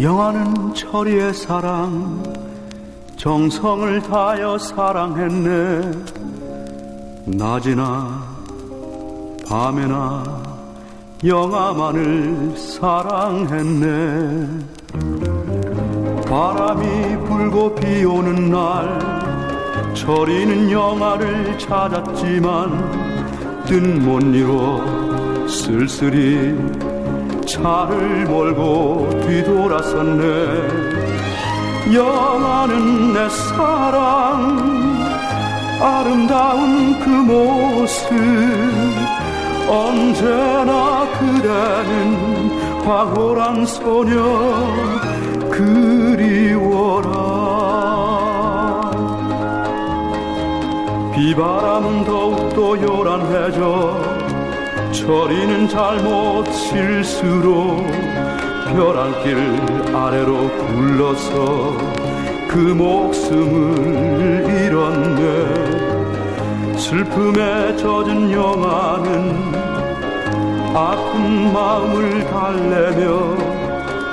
영화는 철이의 사랑 정성을 다하여 사랑했네. 낮이나 밤에나 영화만을 사랑했네. 바람이 불고 비 오는 날 철이는 영화를 찾았지만 뜻 못 이뤄 쓸쓸히 차를 몰고 뒤돌아섰네. 영화는 내 사랑. 아름다운 그 모습. 언제나 그대는 황홀한 소녀 그리워라. 비바람은 더욱더 요란해져 철이는 잘못 실수로 벼랑길 아래로 굴러서 그 목숨을 잃었네. 슬픔에 젖은 영아는 아픈 마음을 달래며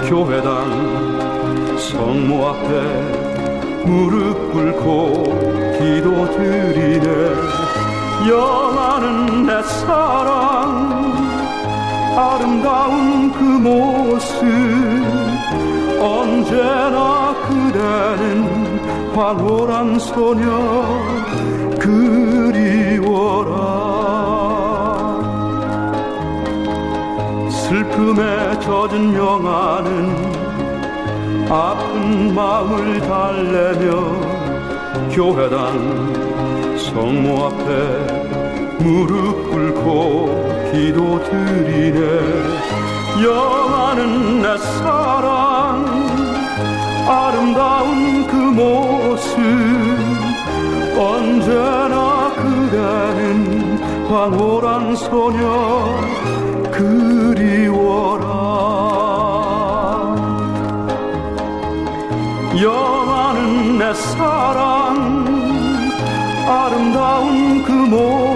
교회당 성모 앞에 무릎 꿇고 기도드리네. 영하는 내 사랑 아름다운 그 모습. 언제나 그대는 황홀한 소녀 그리워라. 슬픔에 젖은 영아는 아픈 마음을 달래며 교회당 성모 앞에 무릎 꿇고 기도드리네. 영하는 내 사랑. 아름다운 그 모습. 언제나 그대는 황홀한 소녀 그리워라. 영하는 내 사랑. 아름다운 그 모습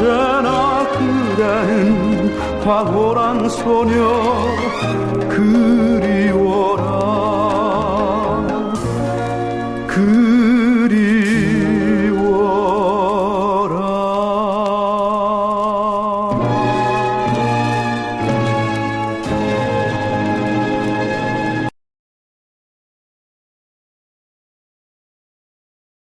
언제나 그대는 황홀한 소녀 그리워